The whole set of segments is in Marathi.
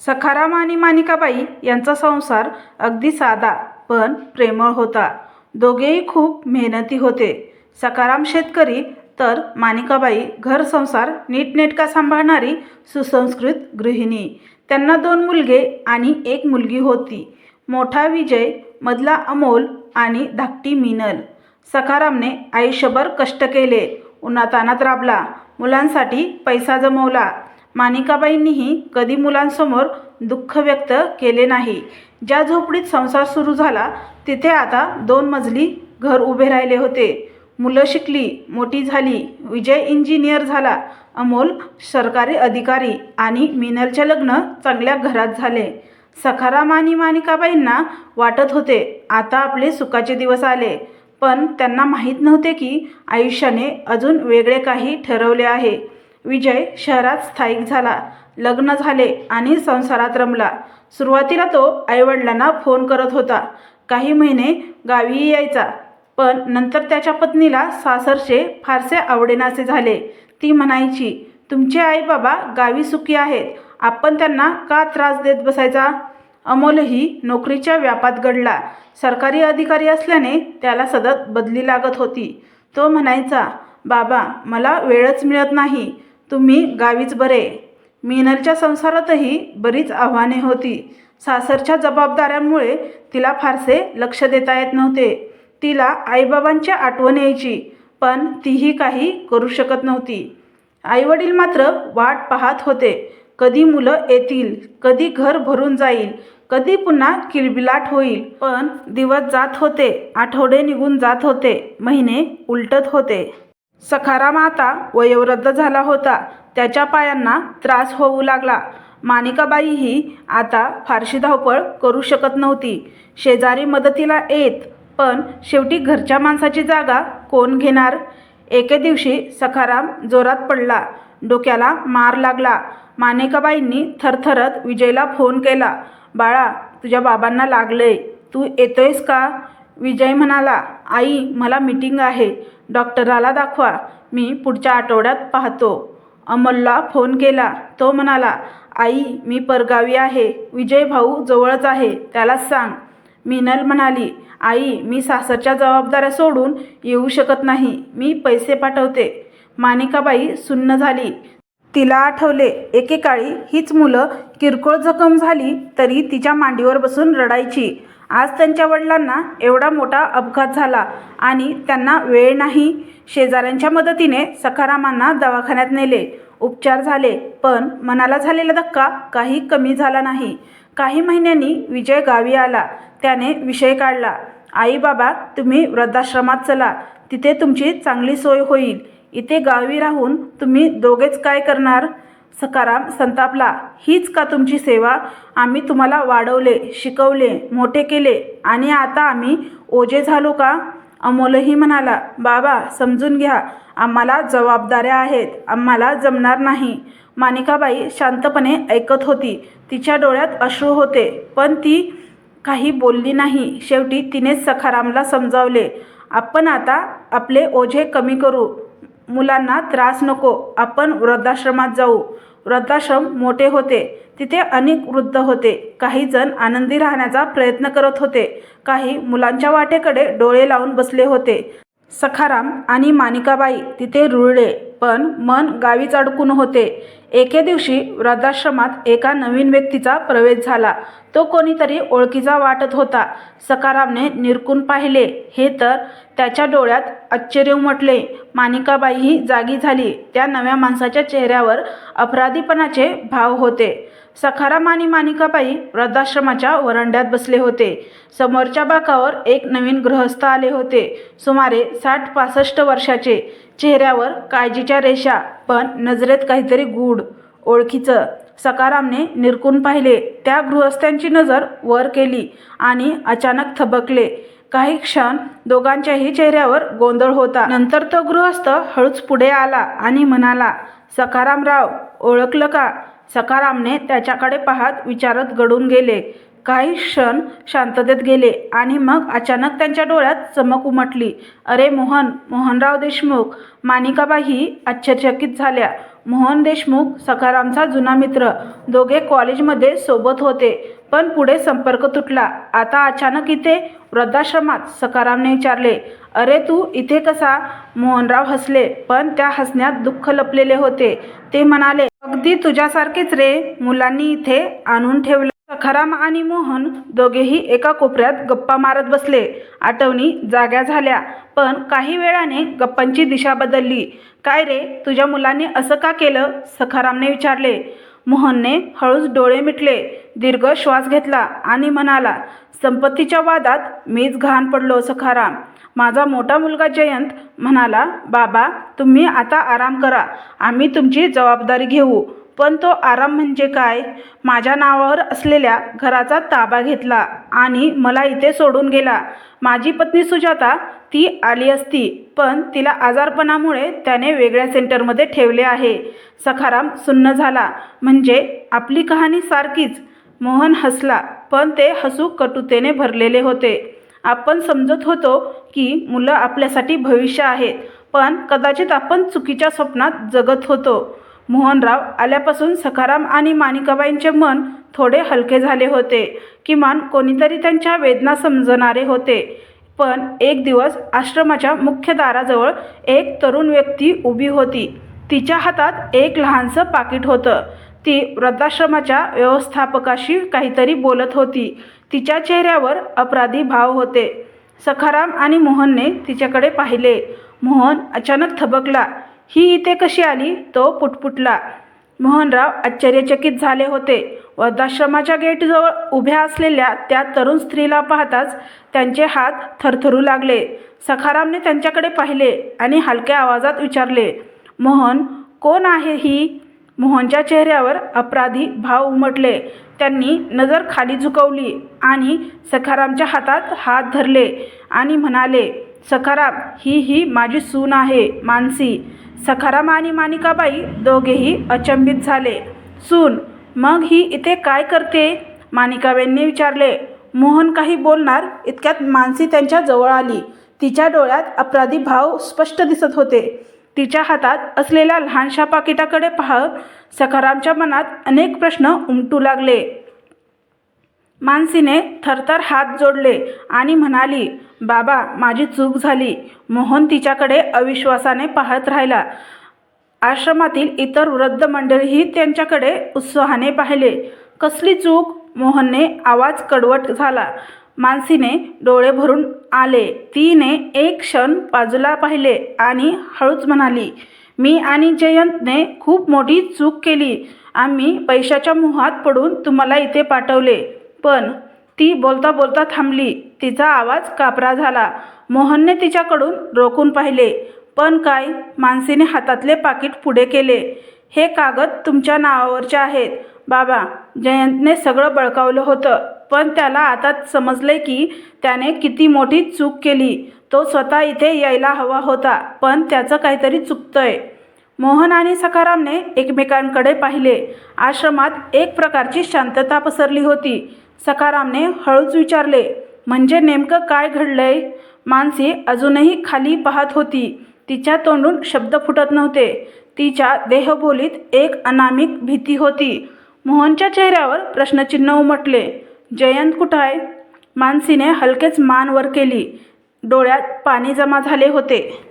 सखाराम आणि मानिकाबाई यांचा संसार अगदी साधा पण प्रेमळ होता. दोघेही खूप मेहनती होते. सखाराम शेतकरी तर मानिकाबाई घर संसार नीटनेटका सांभाळणारी सुसंस्कृत गृहिणी. त्यांना दोन मुलगे आणि एक मुलगी होती. मोठा विजय मधला अमोल आणि धाकटी मिनल. सखारामने आयुष्यभर कष्ट केले. उन्हातानात राबला. मुलांसाठी पैसा जमवला. मानिकाबाईंनीही कधी मुलांसमोर दुःख व्यक्त केले नाही. ज्या झोपडीत संसार सुरू झाला तिथे आता दोन मजली घर उभे राहिले होते. मुलं शिकली मोठी झाली विजय इंजिनियर झाला अमोल सरकारी अधिकारी आणि मिनलचे लग्न चांगल्या घरात झाले. सखाराम आणि मानिकाबाईंना वाटत होते आता आपले सुखाचे दिवस आले. पण त्यांना माहीत नव्हते की आयुष्याने अजून वेगळे काही ठरवले आहे. विजय शहरात स्थायिक झाला. लग्न झाले आणि संसारात रमला. सुरुवातीला तो आईवडिलांना फोन करत होता. काही महिने गावीही यायचा. पण नंतर त्याच्या पत्नीला सासरचे फारसे आवडेनासे झाले. ती म्हणायची तुमचे आई बाबा गावी सुखी आहेत. आपण त्यांना का त्रास देत बसायचा? अमोलही नोकरीच्या व्यापात घडला. सरकारी अधिकारी असल्याने त्याला सतत बदली लागत होती. तो म्हणायचा बाबा मला वेळच मिळत नाही. तुम्ही गावीच बरे. मीनलच्या संसारातही बरीच आव्हाने होती. सासरच्या जबाबदाऱ्यांमुळे तिला फारसे लक्ष देता येत नव्हते. तिला आईबाबांची आठवण यायची पण तीही काही करू शकत नव्हती. आईवडील मात्र वाट पाहत होते. कधी मुलं येतील कधी घर भरून जाईल कधी पुन्हा किलबिलाट होईल. पण दिवस जात होते आठवडे निघून जात होते महिने उलटत होते. सखाराम आता वयोवृद्ध झाला होता. त्याच्या पायांना त्रास होऊ लागला. मानिकाबाईही आता फारशी धावपळ करू शकत नव्हती. शेजारी मदतीला येत पण शेवटी घरच्या माणसाची जागा कोण घेणार? एके दिवशी सखाराम जोरात पडला. डोक्याला मार लागला. मानिकाबाईंनी थरथरत विजयला फोन केला. बाळा तुझ्या बाबांना लागलंय. तू येतोयस का? विजय म्हणाला. आई मला मीटिंग आहे. डॉक्टराला दाखवा. मी पुढच्या आठवड्यात पाहतो. अमोलला फोन केला. तो म्हणाला आई मी परगावी आहे. विजय भाऊ जवळच आहे. त्यालाच सांग. मिनल म्हणाली आई मी सासरच्या जबाबदाऱ्या सोडून येऊ शकत नाही. मी पैसे पाठवते. मानिकाबाई सुन्न झाली. तिला आठवले एकेकाळी हीच मुलं किरकोळ जखम झाली तरी तिच्या मांडीवर बसून रडायची. आज त्यांच्या वडिलांना एवढा मोठा अपघात झाला आणि त्यांना वेळ नाही. शेजाऱ्यांच्या मदतीने सखारामांना दवाखान्यात नेले. उपचार झाले पण मनाला झालेला धक्का काही कमी झाला नाही. काही महिन्यांनी विजय गावी आला. त्याने विषय काढला. आई बाबा तुम्ही वृद्धाश्रमात चला. तिथे तुमची चांगली सोय होईल. इथे गावी राहून तुम्ही दोघेच काय करणार? सकाराम संतापला हीच का तुमची सेवा? आम्ही तुम्हाला वाढवले शिकवले मोठे केले. आणि आता आम्ही ओझे झालो का? अमोलही म्हणाला बाबा समजून घ्या. आम्हाला जबाबदाऱ्या आहेत. आम्हाला जमणार नाही. मानिकाबाई शांतपणे ऐकत होती. तिच्या डोळ्यात अश्रू होते पण ती काही बोलली नाही. शेवटी तिनेच सखारामला समजावले आपण आता आपले ओझे कमी करू. मुलांना त्रास नको आपण वृद्धाश्रमात जाऊ. वृद्धाश्रम मोठे होते तिथे अनेक वृद्ध होते. काही जण आनंदी राहण्याचा प्रयत्न करत होते. काही मुलांच्या वाटेकडे डोळे लावून बसले होते. सखाराम आणि मानिकाबाई तिथे रुळले. पण मन गावीच अडकून होते. एके दिवशी वृद्धाश्रमात एका नवीन व्यक्तीचा प्रवेश झाला. तो कोणीतरी ओळखीचा वाटत होता. सकारामने निरकून पाहिले. हे तर त्याच्या डोळ्यात आश्चर्य उमटले. मानिकाबाईही जागी झाली. त्या नव्या माणसाच्या चेहऱ्यावर अपराधीपणाचे भाव होते. सखाराम आणि मानिकाबाई वृद्धाश्रमाच्या वरांड्यात बसले होते. समोरच्या बाकावर एक नवीन गृहस्थ आले होते. सुमारे साठ पासष्ट वर्षाचे. चेहऱ्यावर काळजीच्या रेषा पण नजरेत काहीतरी गूढ ओळखीचं. सकारामने निरकून पाहिले. त्या गृहस्थांची नजर वर केली आणि अचानक थबकले. काही क्षण दोघांच्याही चेहऱ्यावर गोंधळ होता. नंतर तो गृहस्थ हळूच पुढे आला आणि म्हणाला सकारामराव ओळखलं का? सकारामने त्याच्याकडे पाहत विचारत घडून गेले. काही क्षण शांततेत गेले आणि मग अचानक त्यांच्या डोळ्यात चमक उमटली. अरे मोहन मोहनराव देशमुख मानिकाबाई आश्चर्यचकित झाल्या. मोहन देशमुख सखारामचा जुना मित्र दोघे कॉलेजमध्ये सोबत होते पण पुढे संपर्क तुटला. आता अचानक इथे वृद्धाश्रमात सखारामने विचारले अरे तू इथे कसा? मोहनराव हसले पण त्या हसण्यात दुःख लपलेले होते. ते म्हणाले अगदी तुझ्यासारखेच रे मुलांनी इथे आणून ठेवलं. सखाराम आणि मोहन दोघेही एका कोपऱ्यात गप्पा मारत बसले. आठवणी जाग्या झाल्या पण काही वेळाने गप्पांची दिशा बदलली. काय रे तुझ्या मुलाने असं का केलं? सखारामने विचारले. मोहनने हळूच डोळे मिटले दीर्घ श्वास घेतला आणि म्हणाला संपत्तीच्या वादात मीच घाण पडलो सखाराम. माझा मोठा मुलगा जयंत म्हणाला बाबा तुम्ही आता आराम करा. आम्ही तुमची जबाबदारी घेऊ. पण तो आराम म्हणजे काय? माझ्या नावावर असलेल्या घराचा ताबा घेतला आणि मला इथे सोडून गेला. माझी पत्नी सुजाता ती आली असती पण तिला आजारपणामुळे त्याने वेगळ्या सेंटरमध्ये ठेवले आहे. सखाराम सुन्न झाला. म्हणजे आपली कहाणी सारखीच. मोहन हसला पण ते हसू कटुतेने भरलेले होते. आपण समजत होतो की मुलं आपल्यासाठी भविष्य आहेत पण कदाचित आपण चुकीच्या स्वप्नात जगत होतो. मोहनराव आल्यापासून सखाराम आणि माणिकाबाईंचे मन थोडे हलके झाले होते. किमान कोणीतरी त्यांच्या वेदना समजणारे होते. पण एक दिवस आश्रमाच्या मुख्य दाराजवळ एक तरुण व्यक्ती उभी होती. तिच्या हातात एक लहानसं पाकिट होतं. ती वृद्धाश्रमाच्या व्यवस्थापकाशी काहीतरी बोलत होती. तिच्या चेहऱ्यावर अपराधी भाव होते. सखाराम आणि मोहनने तिच्याकडे पाहिले. मोहन अचानक थबकला. ही इथे कशी आली? तो पुटपुटला. मोहनराव आश्चर्यचकित झाले होते. वृद्धाश्रमाच्या गेटजवळ उभ्या असलेल्या त्या तरुण स्त्रीला पाहताच त्यांचे हात थरथरू लागले. सखारामने त्यांच्याकडे पाहिले आणि हलक्या आवाजात विचारले मोहन कोण आहे ही? मोहनच्या चेहऱ्यावर अपराधी भाव उमटले. त्यांनी नजर खाली झुकवली आणि सखारामच्या हातात हात धरले आणि म्हणाले सखाराम ही ही माझी सून आहे मानसी. सखाराम आणि मानिकाबाई दोघेही अचंबित झाले. सून मग ही इथे काय करते? मानिकाबाईंनी विचारले. मोहन काही बोलणार? इतक्यात मानसी त्यांच्या जवळ आली. तिच्या डोळ्यात अपराधी भाव स्पष्ट दिसत होते. तिच्या हातात असलेल्या लहानशा पाकिटाकडे पाहत सखारामच्या मनात अनेक प्रश्न उमटू लागले. मानसीने थरथर हात जोडले आणि म्हणाली बाबा माझी चूक झाली. मोहन तिच्याकडे अविश्वासाने पाहत राहिला. आश्रमातील इतर वृद्ध मंडळीही त्यांच्याकडे उत्साहाने पाहिले. कसली चूक? मोहनने आवाज कडवट झाला. मानसीने डोळे भरून आले. तिने एक क्षण बाजूला पाहिले आणि हळूच म्हणाली मी आणि जयंतने खूप मोठी चूक केली. आम्ही पैशाच्या मोहात पडून तुम्हाला इथे पाठवले. पण ती बोलता बोलता थांबली. तिचा आवाज कापरा झाला. मोहनने तिच्याकडून रोखून पाहिले. पण काय? मानसीने हातातले पाकिट पुढे केले. हे कागद तुमच्या नावावरचे आहेत. बाबा जयंतने सगळं बळकावलं होतं. पण त्याला आता समजले की त्याने किती मोठी चूक केली. तो स्वतः इथे यायला हवा होता पण त्याचं काहीतरी चुकतंय. मोहन आणि सखारामने एकमेकांकडे पाहिले. आश्रमात एक प्रकारची शांतता पसरली होती. सखारामने हळूच विचारले म्हणजे नेमकं काय घडलंय? मानसी अजूनही खाली पाहत होती. तिच्या तोंडून शब्द फुटत नव्हते. तिच्या देहबोलीत एक अनामिक भीती होती. मोहनच्या चेहऱ्यावर प्रश्नचिन्ह उमटले. जयंत कुठं आहे? मानसीने हलकेच मान वर केली. डोळ्यात पाणी जमा झाले होते.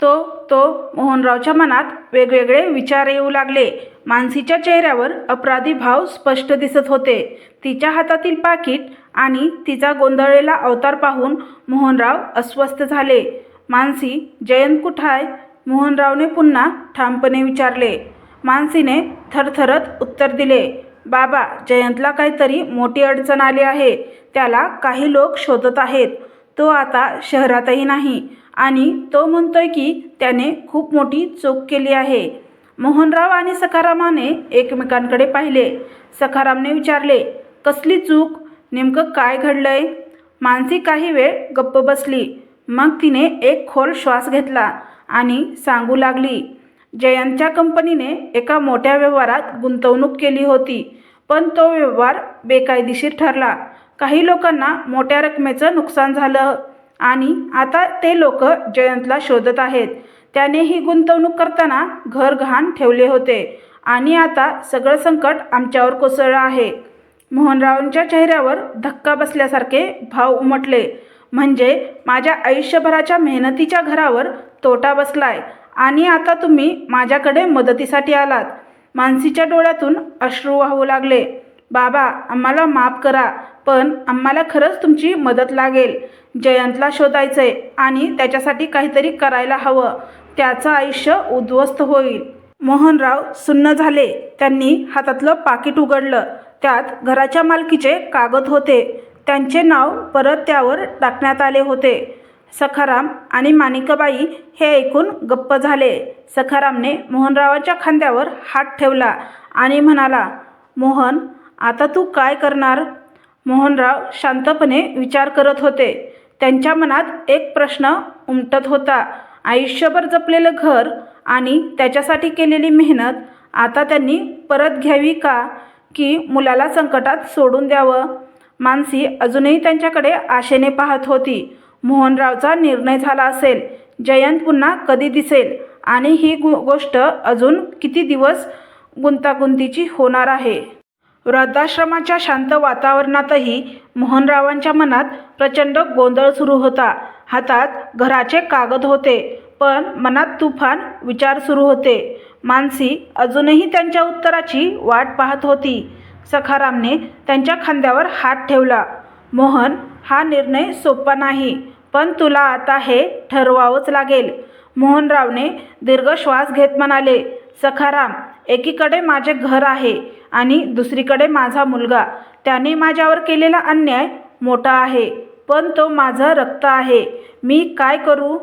तो तो मोहनरावच्या मनात वेगवेगळे विचार येऊ लागले. मानसीच्या चेहऱ्यावर अपराधी भाव स्पष्ट दिसत होते. तिच्या हातातील पाकिट आणि तिचा गोंधळलेला अवतार पाहून मोहनराव अस्वस्थ झाले. मानसी जयंत कुठाय मोहनरावने पुन्हा ठामपणे विचारले. मानसीने थरथरत उत्तर दिले बाबा जयंतला काहीतरी मोठी अडचण आली आहे. त्याला काही लोक शोधत आहेत. तो आता शहरातही नाही आणि तो म्हणतोय की त्याने खूप मोठी चूक केली आहे. मोहनराव आणि सखारामाने एकमेकांकडे पाहिले. सखारामने विचारले कसली चूक? नेमकं काय घडलंय? मानसी काही वेळ गप्प बसली. मग तिने एक खोल श्वास घेतला आणि सांगू लागली जयंतच्या कंपनीने एका मोठ्या व्यवहारात गुंतवणूक केली होती पण तो व्यवहार बेकायदेशीर ठरला. काही लोकांना मोठ्या रकमेचं नुकसान झालं आणि आता ते लोक जयंतला शोधत आहेत. त्याने ही गुंतवणूक करताना घर गहाण ठेवले होते आणि आता सगळं संकट आमच्यावर कोसळलं आहे. मोहनरावांच्या चेहऱ्यावर धक्का बसल्यासारखे भाव उमटले. म्हणजे माझ्या आयुष्यभराच्या मेहनतीच्या घरावर तोटा बसलाय आणि आता तुम्ही माझ्याकडे मदतीसाठी आलात. मानसीच्या डोळ्यातून अश्रू वाहू लागले. बाबा आम्हाला माफ करा पण आम्हाला खरंच तुमची मदत लागेल. जयंतला शोधायचं आहे आणि त्याच्यासाठी काहीतरी करायला हवं. त्याचं आयुष्य उद्ध्वस्त होईल. मोहनराव सुन्न झाले. त्यांनी हातातलं पाकिट उघडलं. त्यात घराच्या मालकीचे कागद होते. त्यांचे नाव परत त्यावर टाकण्यात आले होते. सखाराम आणि माणिकबाई हे ऐकून गप्प झाले. सखारामने मोहनरावाच्या खांद्यावर हात ठेवला आणि म्हणाला मोहन आता तू काय करणार? मोहनराव शांतपणे विचार करत होते. त्यांच्या मनात एक प्रश्न उमटत होता. आयुष्यभर जपलेलं घर आणि त्याच्यासाठी केलेली मेहनत आता त्यांनी परत घ्यावी का? की मुलाला संकटात सोडून द्यावं? मानसी अजूनही त्यांच्याकडे आशेने पाहत होती. मोहनरावचा निर्णय झाला असेल. जयंत पुन्हा कधी दिसेल? आणि ही गो गोष्ट अजून किती दिवस गुंतागुंतीची होणार आहे? वृद्धाश्रमाच्या शांत वातावरणातही मोहनरावांच्या मनात प्रचंड गोंधळ सुरू होता. हातात घराचे कागद होते पण मनात तुफान विचार सुरू होते. मानसी अजूनही त्यांच्या उत्तराची वाट पाहत होती. सखारामने त्यांच्या खांद्यावर हात ठेवला. मोहन हा निर्णय सोपा नाही पण तुला आता हे ठरवावंच लागेल. मोहनरावने दीर्घ श्वास घेत म्हणाले सखाराम एकीकडे माझे घर आहे आणि दुसरीकडे माझा मुलगा. त्याने माझ्यावर केलेला अन्याय मोठा आहे पण तो माझं रक्त आहे. मी काय करू?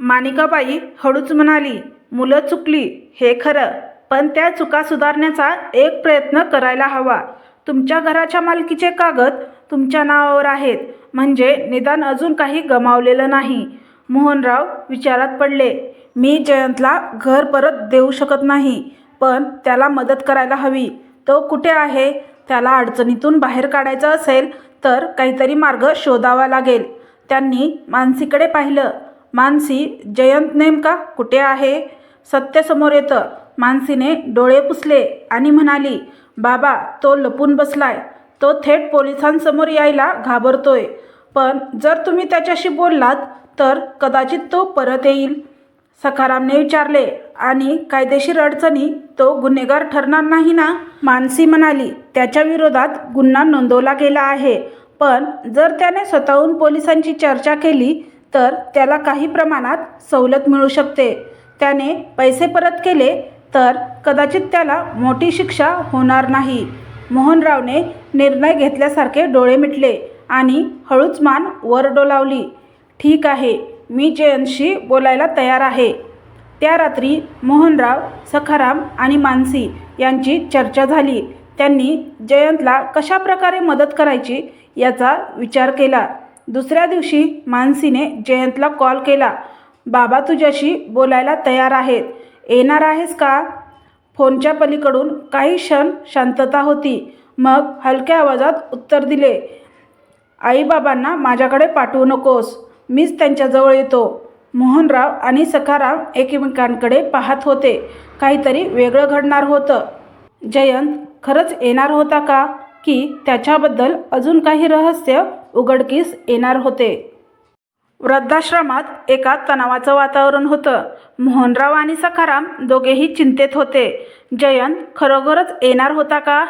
मानिकाबाई हळूच म्हणाली मुलं चुकली हे खरं पण त्या चुका सुधारण्याचा एक प्रयत्न करायला हवा. तुमच्या घराच्या मालकीचे कागद तुमच्या नावावर आहेत म्हणजे निदान अजून काही गमावलेलं नाही. मोहनराव विचारात पडले मी जयंतला घर परत देऊ शकत नाही पण त्याला मदत करायला हवी. तो कुठे आहे? त्याला अडचणीतून बाहेर काढायचं असेल तर काहीतरी मार्ग शोधावा लागेल. त्यांनी मानसीकडे पाहिलं. मानसी जयंत नेमका कुठे आहे? सत्य समोर येतं. मानसीने डोळे पुसले आणि म्हणाली बाबा तो लपून बसलाय. तो थेट पोलिसांसमोर यायला घाबरतोय. पण जर तुम्ही त्याच्याशी बोललात तर कदाचित तो परत येईल. सखारामने विचारले आणि कायदेशीर अडचणी तो गुन्हेगार ठरणार नाही ना? मानसी म्हणाली त्याच्या विरोधात गुन्हा नोंदवला गेला आहे. पण जर त्याने स्वतःहून पोलिसांची चर्चा केली तर त्याला काही प्रमाणात सवलत मिळू शकते. त्याने पैसे परत केले तर कदाचित त्याला मोठी शिक्षा होणार नाही. मोहनरावने निर्णय घेतल्यासारखे डोळे मिटले आणि हळूच मान वर डोलावली. ठीक आहे. मी जयंतशी बोलायला तयार आहे. त्या रात्री मोहनराव सखाराम आणि मानसी यांची चर्चा झाली. त्यांनी जयंतला कशा प्रकारे मदत करायची याचा विचार केला. दुसऱ्या दिवशी मानसीने जयंतला कॉल केला. बाबा तुझ्याशी बोलायला तयार आहेत. येणार आहेस का? फोनच्या पलीकडून काही क्षण शांतता होती. मग हलक्या आवाजात उत्तर दिले आईबाबांना माझ्याकडे पाठवू नकोस. मीच त्यांच्याजवळ येतो. मोहनराव आणि सखाराम एकमेकांकडे पाहत होते. काहीतरी वेगळं घडणार होतं. जयंत खरंच येणार होता का? की त्याच्याबद्दल अजून काही रहस्य उघडकीस येणार होते. वृद्धाश्रमात एका तणावाचं वातावरण होतं. मोहनराव आणि सखाराम दोघेही चिंतेत होते. जयंत खरोखरच येणार होता का?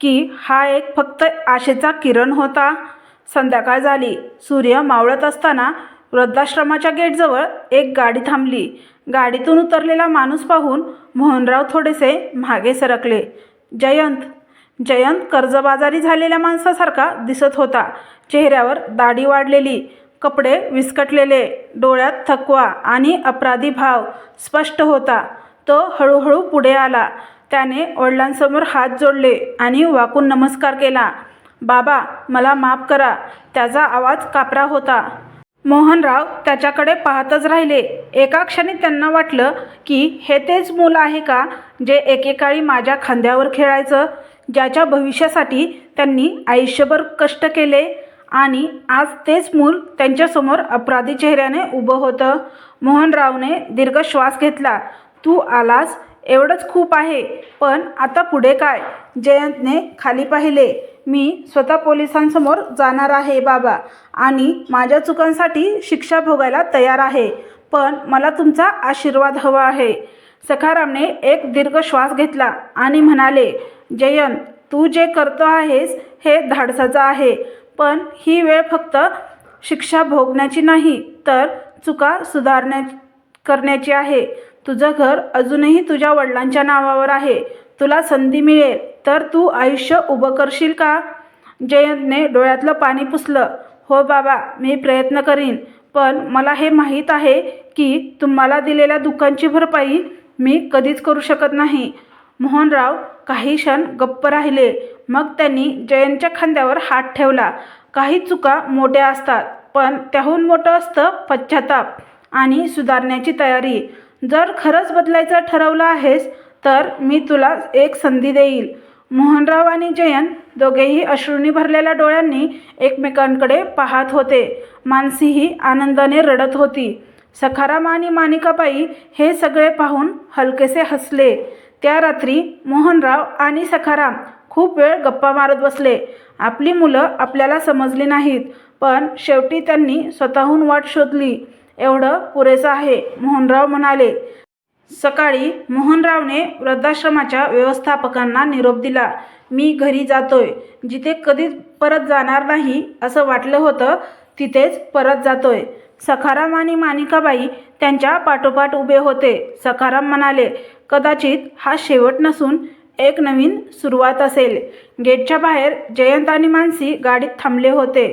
की हा एक फक्त आशेचा किरण होता? संध्याकाळ झाली. सूर्य मावळत असताना वृद्धाश्रमाच्या गेटजवळ एक गाडी थांबली. गाडीतून उतरलेला माणूस पाहून मोहनराव थोडेसे मागे सरकले. जयंत जयंत कर्जबाजारी झालेल्या माणसासारखा दिसत होता. चेहऱ्यावर दाढी वाढलेली कपडे विस्कटलेले डोळ्यात थकवा आणि अपराधी भाव स्पष्ट होता. तो हळूहळू पुढे आला. त्याने वडिलांसमोर हात जोडले आणि वाकून नमस्कार केला. बाबा मला माफ करा. त्याचा आवाज कापरा होता. मोहनराव त्याच्याकडे पाहतच राहिले. एका क्षणी त्यांना वाटलं की हे तेच मूल आहे का जे एकेकाळी माझ्या खांद्यावर खेळायचं ज्याच्या भविष्यासाठी त्यांनी आयुष्यभर कष्ट केले आणि आज तेच मूल त्यांच्यासमोर अपराधी चेहऱ्याने उभं होतं. मोहनरावने दीर्घ श्वास घेतला. तू आलास एवढंच खूप आहे. पण आता पुढे काय? जयंतने खाली पाहिले. मी स्वतः पोलिसांसमोर जाणार आहे बाबा. आणि माझ्या चुकांसाठी शिक्षा भोगायला तयार आहे. पण मला तुमचा आशीर्वाद हवा आहे. सखारामने एक दीर्घ श्वास घेतला आणि म्हणाले जयंत तू जे करतो आहेस हे धाडसाचं आहे. पण ही वेळ फक्त शिक्षा भोगण्याची नाही तर चुका सुधारण्या करण्याची आहे. तुझं घर अजूनही तुझ्या वडिलांच्या नावावर आहे. तुला संधी मिळेल. तर तू आयुष्य उभं करशील का? जयंतने डोळ्यातलं पाणी पुसलं. हो बाबा मी प्रयत्न करीन. पण मला हे माहीत आहे की तुम्हाला दिलेल्या दुःखांची भरपाई मी कधीच करू शकत नाही. मोहनराव काही क्षण गप्प राहिले. मग त्यांनी जयंतच्या खांद्यावर हात ठेवला. काही चुका मोठ्या असतात पण त्याहून मोठं असतं पश्चाताप आणि सुधारण्याची तयारी. जर खरंच बदलायचं ठरवलं आहेस तर मी तुला एक संधी देईल. मोहनराव आणि जयंत दोघेही अश्रूंनी भरलेल्या डोळ्यांनी एकमेकांकडे पाहत होते. मानसीही आनंदाने रडत होती. सखाराम आणि मानिकाबाई हे सगळे पाहून हलकेसे हसले. त्या रात्री मोहनराव आणि सखाराम खूप वेळ गप्पा मारत बसले. आपली मुलं आपल्याला समजली नाहीत पण शेवटी त्यांनी स्वतःहून वाट शोधली. एवढं पुरेसं आहे मोहनराव म्हणाले. सकाळी मोहनरावने वृद्धाश्रमाच्या व्यवस्थापकांना निरोप दिला मी घरी जातोय जिथे कधीच परत जाणार नाही असं वाटलं होतं तिथेच परत जातोय सखाराम आणि मानिकाबाई त्यांच्या पाठोपाठ उभे होते. सखाराम म्हणाले कदाचित हा शेवट नसून एक नवीन सुरुवात असेल. गेटच्या बाहेर जयंत आणि मानसी गाडीत थांबले होते.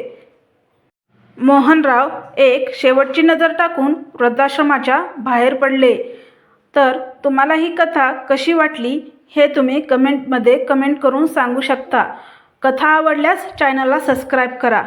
मोहनराव एक शेवटची नजर टाकून वृद्धाश्रमाच्या बाहेर पडले. तर तुम्हाला ही कथा कशी वाटली हे तुम्ही कमेंटमध्ये कमेंट करून सांगू शकता. कथा आवडल्यास चॅनलला सबस्क्राईब करा.